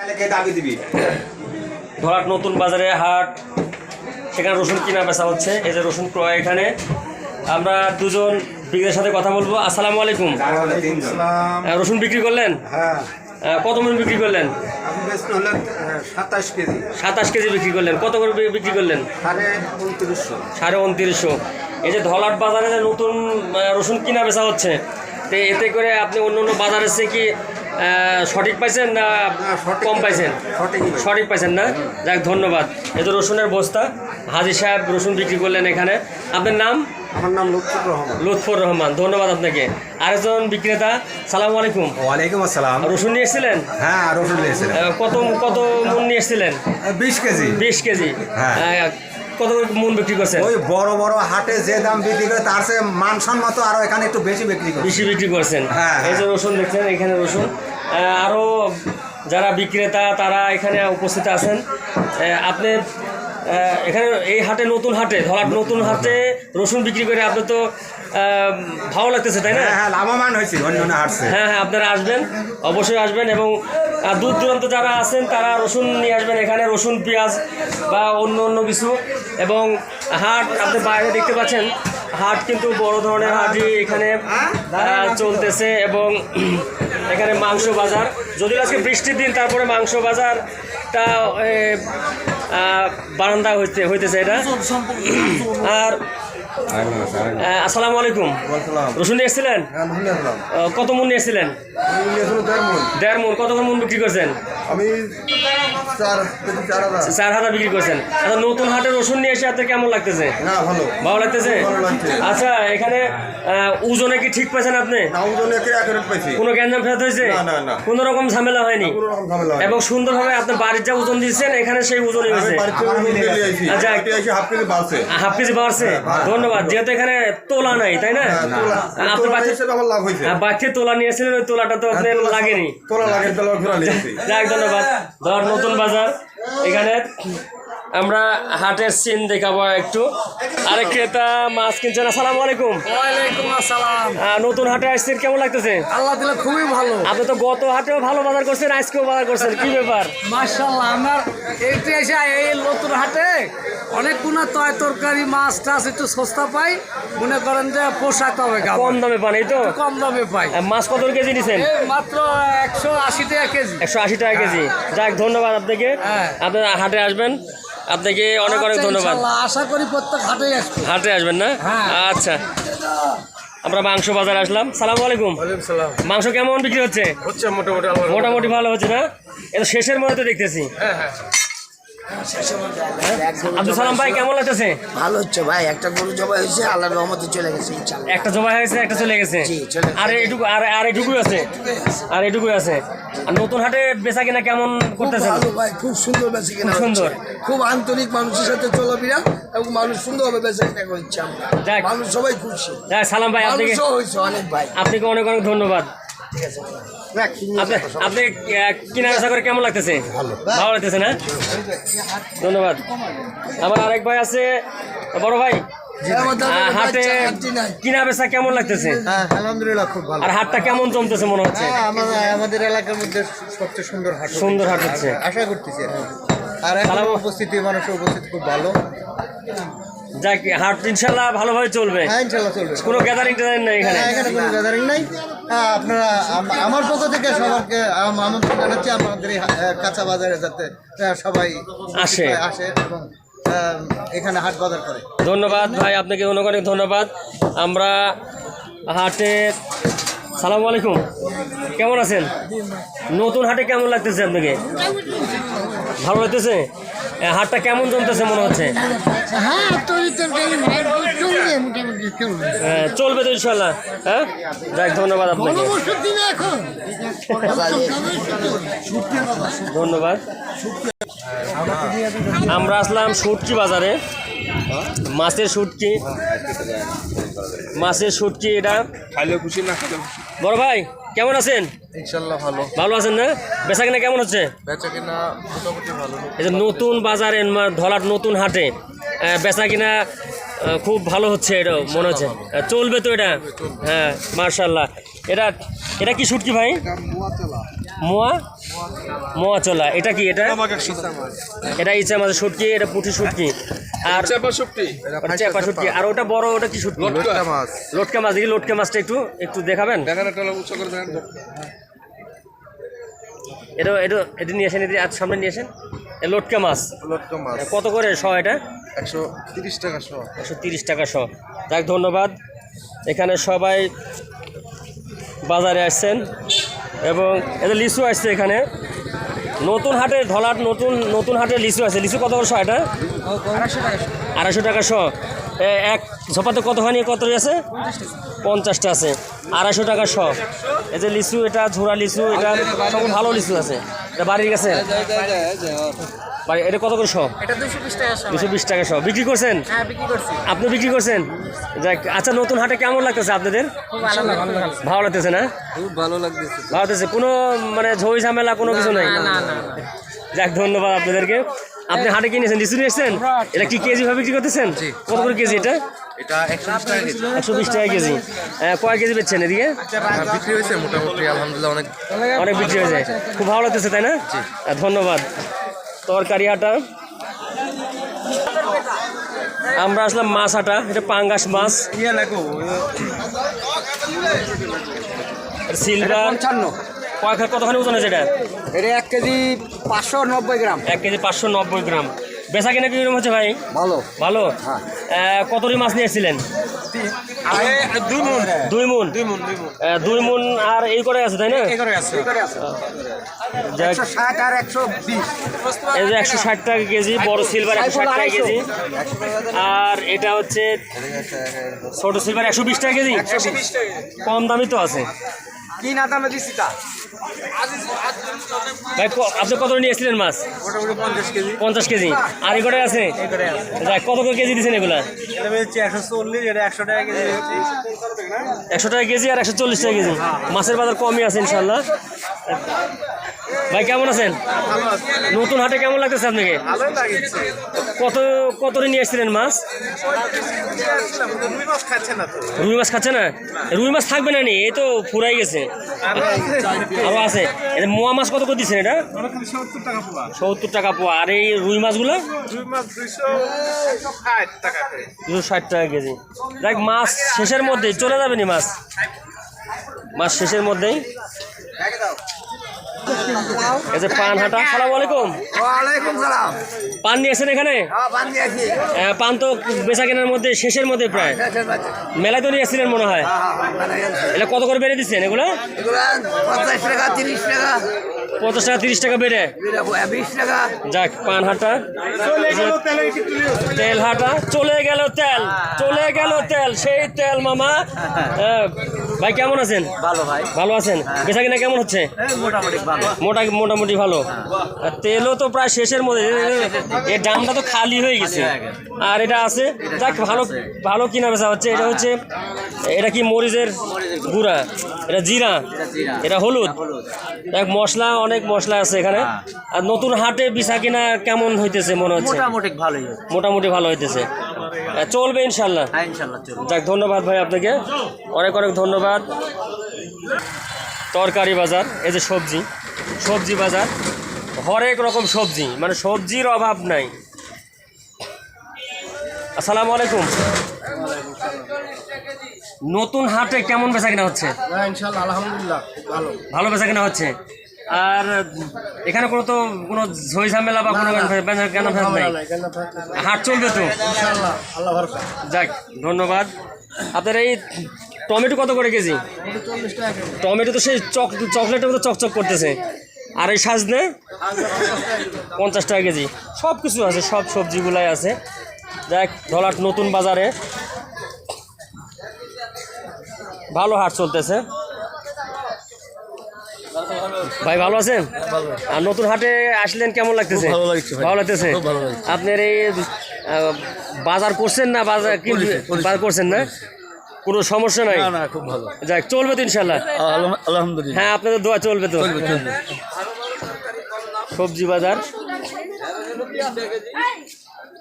তাহলে কে দাবি দিবি। ধরাট নতুন বাজারে হাট সেখানে রসুন কিনা বেচা হচ্ছে। এই যে রসুন ক্রয় এখানে। আমরা দুজন বিক্রেতার সাথে কথা বলব। আসসালামু আলাইকুম। রসুন বিক্রি করলেন? হ্যাঁ। কত মন বিক্রি করলেন? সাতাশ কেজি। সাতাশ কেজি বিক্রি করলেন। কত করে বিক্রি করলেন? সাড়ে উনত্রিশশো। সাড়ে উনত্রিশশো। এই যে ধলাট বাজারে যে নতুন রসুন কিনা বেচা হচ্ছে তো এতে করে আপনি অন্য অন্য বাজারের চেয়ে কি সঠিক পাইছেন না কম পাইছেন? সঠিক পাইছেন না? যাক ধন্যবাদ। এই তো রসুনের বস্তা। হাজি সাহেব রসুন বিক্রি করলেন এখানে। আপনার নাম? আমার নাম লুৎফুর রহমান। লুৎফর রহমান ধন্যবাদ আপনাকে। আরেকজন বিক্রেতা সালাম আলাইকুম। ওয়ালাইকুম আসসালাম। রসুন নিয়ে এসেছিলেন? হ্যাঁ রসুন নিয়েছিলেন কত কত মন নিয়ে এসেছিলেন? বিশ কেজি। বিশ কেজি। হ্যাঁ। কত করে মন বিক্রি করছেন ওই বড় বড় হাটে যে দাম বিক্রি করে তার সে মানসম্মত আরও এখানে একটু বেশি বিক্রি করে বেশি বিক্রি করছেন? হ্যাঁ, এই যে হ্যাঁ। রসুন দেখছেন এখানে রসুন। আহ, আরও যারা বিক্রেতা তারা এখানে উপস্থিত আছেন। আপনি এখানে এই হাটে নতুন হাটে ধরার নতুন হাটে রসুন বিক্রি করে আপনি তো ভালো লাগতেছে তাই না? হ্যাঁ হ্যাঁ লাভবান হয়েছি অন্য হাটছে হ্যাঁ হ্যাঁ আপনারা আসবেন অবশ্যই আসবেন এবং আহ, দূর দূরান্ত যারা আছেন তারা রসুন নিয়ে আসবেন এখানে রসুন পেঁয়াজ বা অন্য অন্য কিছু। এবং হাট আপনি বাইরে দেখতে পাচ্ছেন হাট কিন্তু বড় ধরনের হাটই এখানে চলতেছে এবং এখানে মাংস বাজার। যদিও আজকে বৃষ্টির দিন তারপরে মাংস বাজারটা বারান্দা হইতে হইতেছে এটা। আর আসসালামু আলাইকুম। রসুন নিয়ে এসেছিলেন? কত মন নিয়ে এসেছিলেন দেড় মন। কত মন বিক্রি করছেন? আমি চার হাজার। বিক্রি করছেন। আচ্ছা নতুন হাটে রসুন নিয়ে এসে আপনার কেমন লাগতেছে? ভালো। লাগতেছে? আচ্ছা এখানে ওজনে কি ঠিক পাইছেন আপনি? কোনো গ্যাঞ্জাম ফেরত হয়েছে। কোনো রকম ঝামেলা হয়নি। এবং সুন্দরভাবে আপনি বাড়ির যা ওজন দিচ্ছেন এখানে সেই ওজনই হয়েছে? ওজন আইছি। আচ্ছা। হাফ কেজি বাড়ছে। কেজি বাড়ছে? ধন্যবাদ যেহেতু এখানে তোলা নাই তাই না? হ্যাঁ, তোলা- আপনার তোলা বাচ্চা তোলা নিয়েছিলেন ওই তোলাটা তো আপনার লাগেনি। তোলা লাগে তোলা যাক ধন্যবাদ। ধর নতুন বাজার। এখানে আমরা হাটের সিন দেখাবো একটু। আরে ক্রেতা মাছ কিনছেন? আসসালামু আলাইকুম। ওয়ালাইকুম আসসালাম। নতুন হাটে আসছেন কেমন লাগতেছে? আল্লাহ দিলে খুবই ভালো। আপনি তো গত হাটেও ভালো বাজার করছেন আজকেও বাজার করছেন কি ব্যাপার? মার্শাল্লাহ আমার এইটা এসে এই নতুন হাটে অনেক তয় তরকারি মাছ টাছ একটু সস্তা পাই। মনে করেন যে পোশাক হবে কম দামে পান এই তো? কম দামে পাই। মাছ কত কেজি নিছেন? মাত্র একশো আশি টাকা কেজি। একশো আশি টাকা কেজি। যাক ধন্যবাদ আপনাকে। হ্যাঁ। আপনার হাটে আসবেন। আপনাকে অনেক অনেক আচ্ছা, ধন্যবাদ। আশা করি প্রত্যেক হাটে আসবে। হাটে আসবেন না? হ্যাঁ। আচ্ছা। আমরা মাংস বাজারে আসলাম। সালাম আলাইকুম। মাংস কেমন বিক্রি হচ্ছে? মোটামুটি ভালো হচ্ছে না? এটা শেষের মধ্যে তো দেখতেছি। হ্যাঁ হ্যাঁ। আব্দুল সালাম ভাই কেমন লাগতেছে? ভালো হচ্ছে ভাই একটা গরু জবাই হয়েছে আল্লাহর রহমতে চলে গেছে একটা জমা হয়েছে একটা চলে গেছে? জি, চলে গেছে। আর এইটুকু আর আর এইটুকুই আছে? আর এইটুকুই আছে? আর নতুন হাটে বেচা কিনা কেমন খুব করতেছেন? ভালো ভাই খুব সুন্দর বেঁচে কিনা সুন্দর। খুব আন্তরিক মানুষের সাথে চলাফেরা এবং মানুষ সুন্দরভাবে বেঁচে কিনা করছে আমরা। মানুষ সবাই খুশি। যাক, সালাম ভাই আপনাকে অনেক ভাই। আপনাকে অনেক অনেক ধন্যবাদ। আপনি আপনি কিনা বেচা করে কেমন লাগতেছে? ভালো। লাগতেছে না? ধন্যবাদ। আমার আরেক ভাই আছে বড় ভাই। হাটে। কিনা বেচা কেমন লাগতেছে? হ্যাঁ আলহামদুলিল্লাহ খুব ভালো। আর হাটটা কেমন জমতেছে মনে হচ্ছে? হ্যাঁ, আমাদের এলাকার মধ্যে সবচেয়ে সুন্দর হাট সুন্দর হাট হচ্ছে। আশা করতেছি আর। উপস্থিতি মানুষের উপস্থিতি খুব ভালো। যাক হাট ইনশাল্লাহ ভালোভাবে চলবে। হ্যাঁ ইনশাল্লাহ চলবে। কোনো গ্যাদারিং ট্যাদারিং নেই এখানে? হ্যাঁ, এখানে কোনো গ্যাদারিং নাই। আপনারা আমার পক্ষ থেকে সবাইকে আমন্ত্রণ জানাচ্ছি। আমাদের কাঁচা বাজারে যাতে সবাই আসে। আসে এবং এখানে হাট বাজার করে। ধন্যবাদ ভাই আপনাকে অনেক অনেক ধন্যবাদ। আমরা হাটে সালাম আলাইকুম। কেমন আছেন? নতুন হাটে কেমন লাগতেছে আপনাকে? ভালো লাগতেছে? হাটটা কেমন জমতেছে মনে হচ্ছে? হ্যাঁ চলবে তো ইনশাল্লাহ হ্যাঁ? যাক ধন্যবাদ আপনাকে। ধন্যবাদ। আমরা আসলাম শুটকি বাজারে। মাছের শুটকি মাছের শুটকি এটা। খাইলে খুশি না খাইলে খুশি? বড় ভাই কেমন আছেন? ইনশাল্লাহ ভালো। ভালো আছেন না? বেচা কিনা কেমন হচ্ছে? বেচা কিনা মোটামুটি ভালো। এই যে নতুন বাজারে ধলার নতুন হাটে বেচা কিনা খুব ভালো হচ্ছে এটা মনে হচ্ছে। চলবে তো এটা? হ্যাঁ মার্শাল্লাহ এটা এটা কি শুটকি ভাই? মোয়া? মোয়া চলা এটা কি এটা? এটা ইচ্ছা মাছের শুটকি এটা পুঁটি শুটকি। আর চেপা শুটকি আর ওটা বড় ওটা কি শুটকি লটকা। মাছ। দেখি লটকা মাছটা একটু একটু দেখাবেন? এটা এটা এটা নিয়ে আসেন এটা আজ সামনে নিয়ে আসেন। এ লটকা মাছ। লটকা মাছ। কত করে শ এটা? একশো তিরিশ টাকা শো। একশো তিরিশ টাকা শ। যাক ধন্যবাদ। এখানে সবাই বাজারে আসছেন এবং এদের লিচু আসছে এখানে। নতুন হাটে ঢলার নতুন নতুন হাটে লিচু আছে। লিচু কত করে শ এটা? আড়াইশো টাকা শ। এক ঝোপাতে কতখানি কত আছে? পঞ্চাশটা আছে। আড়াইশো টাকা শ। এই যে লিচু এটা ঝোড়া লিচু এটা সব ভালো লিচু আছে। এটা বাড়ির গেছে বাড়ি এটা কত করে শ এটা দুশো বিশ টাকা সব। দুশো টাকা শ বিক্রি করছেন? হ্যাঁ বিক্রি করছি। আপনি বিক্রি করছেন? যাক আচ্ছা নতুন হাটে কেমন লাগতেছে আপনাদের? খুব ভালো লাগতেছে না? খুব ভালো লাগতেছে। ভালো লাগতেছে। কোনো মানে ঝই ঝামেলা কোনো কিছু নাই? না না না যাক ধন্যবাদ আপনাদেরকে। আপনি হাটে কিনেছেন লিচু নিয়ে এসছেন এটা কি কেজি ভাবে বিক্রি করতেছেন? কত করে কেজি এটা? এটা একশো বিশ টাকা কেজি। কয় কেজি বেচছেন এদিকে? হ্যাঁ, বিক্রি হয়েছে মোটামুটি আলহামদুলিল্লাহ অনেক অনেক বিক্রি হয়ে যায় খুব ভালো লাগতেছে তাই না? ধন্যবাদ। তরকারি আটা। আমরা আসলাম মাছ আটা এটা পাঙ্গাস মাছ। সিলভার। পঞ্চান্ন। কতখানি ওজন আছে এটা? এটা এক কেজি পাঁচশো নব্বই গ্রাম। এক কেজি পাঁচশো নব্বই গ্রাম। বেচা কিনা কীরকম হচ্ছে ভাই? ভালো। ভালো? কতটি মাছ নিয়ে এসেছিলেন? দুই মন। দুই মন। আর এই করে আছে তাই না? এই যে একশো ষাট টাকা কেজি বড় সিলভার একশো ষাট টাকা কেজি। আর এটা হচ্ছে ছোট সিলভার একশো বিশ টাকা কেজি। কম দামি তো আছে। কি না দামে দিচ্ছি তা? ভাই আপনি কত মাছ? পঞ্চাশ কেজি। আর আছে? কত করে কেজি দিচ্ছেন এগুলা? একশো টাকা একশো টাকা কেজি আর একশো চল্লিশ টাকা কেজি। মাছের বাজার কমই আছে ইনশাল্লাহ। ভাই, কেমন আছেন? নতুন হাটে কেমন লাগতেছে আপনাকে? কত কত নিয়ে এসেছিলেন মাছ? রুই মাছ খাচ্ছে না? রুই মাছ থাকবে না নি? এই তো ফুরাই গেছে। আরও আছে। মোয়া মাছ কত করে দিচ্ছেন এটা? সত্তর টাকা পোয়া। আর এই রুই মাছগুলো? দুশো ষাট টাকা কেজি। দেখ, মাছ শেষের মধ্যেই। চলে যাবে নি মাছ? মাছ শেষের মধ্যেই। এই যে পান হাটা সালাম আলাইকুম। ওয়ালাইকুম সালাম। পান নিয়ে এসেছেন এখানে? হ্যাঁ পান তো বেচা কেনার মধ্যে শেষের মধ্যে প্রায়। মেলায় তো নিয়েছিলেন মনে হয়? এটা কত করে বেড়ে দিচ্ছেন এগুলো? এগুলো পঞ্চাশ টাকা তিরিশ টাকা। পঞ্চাশ টাকা তিরিশ টাকা বেড়ে যাক পান হাটা তেল হাটা চলে গেল তেল চলে গেল তেল সেই তেল মামা হ্যাঁ, ভাই কেমন আছেন ভালো ভাই ভালো আছেন বেচা কিনা কেমন হচ্ছে মোটামুটি ভালো মোটা মোটামুটি ভালো তেলও তো প্রায় শেষের মধ্যে এর দামটা তো খালি হয়ে গেছে আর এটা আছে যাক ভালো ভালো কিনা বেচা হচ্ছে এটা হচ্ছে এটা কি মরিচের গুঁড়া এটা জিরা এটা হলুদ দেখ মশলা অনেক মশলা আছে এখানে। আর নতুন হাটে বিছা কিনা কেমন হইতেছে মনে হচ্ছে? মোটামুটি ভালোই মোটামুটি ভালো হইতেছে। চলবে ইনশাল্লাহ। হ্যাঁ যাক ধন্যবাদ ভাই আপনাকে। অনেক অনেক ধন্যবাদ। তরকারি বাজার এই যে সবজি সবজি বাজার। হরেক রকম সবজি মানে সবজির অভাব নাই। আসসালামু আলাইকুম। নতুন হাটে কেমন বেচা কিনা হচ্ছে? ইনশাল্লাহ আলহামদুলিল্লাহ ভালো। ভালো বেচা কিনা হচ্ছে? আর এখানে কোনো তো কোনো ঝই ঝামেলা বা কোনো কেনা নাই? হাট চলবে তো? যাক ধন্যবাদ। আপনার এই টমেটো কত করে কেজি? কেজি টমেটো তো সেই চক চকলেটের মতো চকচক করতেছে। আর এই সাজনে? পঞ্চাশ টাকা কেজি। সব কিছু আছে সব সবজিগুলাই আছে। দেখ ধলাট নতুন বাজারে। ভালো হাট চলতেছে। ভাই ভালো আছেন? আর নতুন হাটে আসলেন কেমন লাগতেছে? ভালো লাগতেছে। আপনার এই বাজার করছেন না বাজার বাজার করছেন না? কোনো সমস্যা নাই? না খুব ভালো। যাক চলবে তো ইনশাল্লাহ। আলহামদুলিল্লাহ। হ্যাঁ আপনাদের দোয়া চলবে তো। সবজি বাজার।